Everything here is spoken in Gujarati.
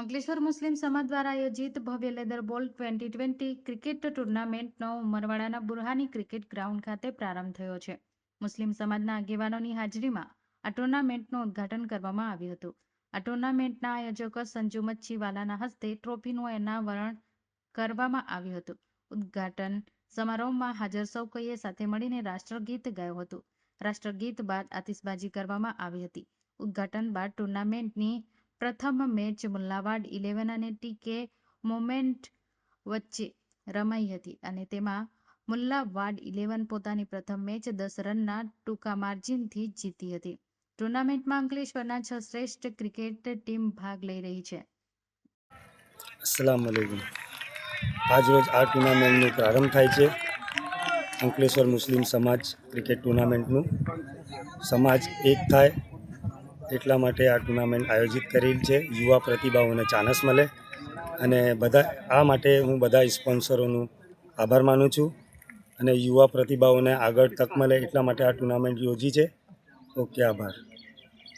અંકલેશ્વર મુસ્લિમ સમાજ દ્વારા આયોજિત ભવ્ય leather ball twenty twenty cricket ટુર્નામેન્ટનો ઉમરવાડાના બુરહાની ક્રિકેટ ગ્રાઉન્ડ ખાતે પ્રારંભ થયો છે. મુસ્લિમ સમાજના આગેવાનોની હાજરીમાં આ ટુર્નામેન્ટનું ઉદ્ઘાટન કરવામાં આવ્યું હતું. આ ટુર્નામેન્ટના આયોજકો સંજુ મચ્છીવાલાના હસ્તે ટ્રોફીનું એનાવરણ કરવામાં આવ્યું હતું. ઉદ્ઘાટન સમારોહમાં હાજર સૌ કોઈએ સાથે મળીને રાષ્ટ્રગીત ગાયું હતું. રાષ્ટ્રગીત બાદ આતિશબાજી કરવામાં આવી હતી. ઉદ્ઘાટન બાદ ટુર્નામેન્ટની પ્રથમ મેચ મુલ્લાવાડ ઇલેવન અને ટીકે મોમેન્ટ વચ્ચે રમાઈ હતી અને તેમાં મુલ્લાવાડ ઇલેવન પોતાની પ્રથમ મેચ દસ રનના ટૂંકા માર્જિનથી જીતી હતી. ટુર્નામેન્ટમાં અંકલેશ્વરના છ શ્રેષ્ઠ ક્રિકેટ ટીમ ભાગ લઈ રહી છે. અસલામ વાલેકુમ આજરોજ આ ટુર્નામેન્ટનો પ્રારંભ થાય છે. અંકલેશ્વર મુસ્લિમ સમાજ ક્રિકેટ ટુર્નામેન્ટનું સમાજ એક થાય એટલા માટે આ ટુર્નામેન્ટ આયોજિત કરેલ છે. યુવા પ્રતિભાઓને ચાન્સ મળે અને બધા આ માટે હું બધા સ્પોન્સરોનું આભાર માનું છું અને યુવા પ્રતિભાઓને આગળ તક મળે એટલા માટે આ ટુર્નામેન્ટ યોજી છે. ઓકે, આભાર.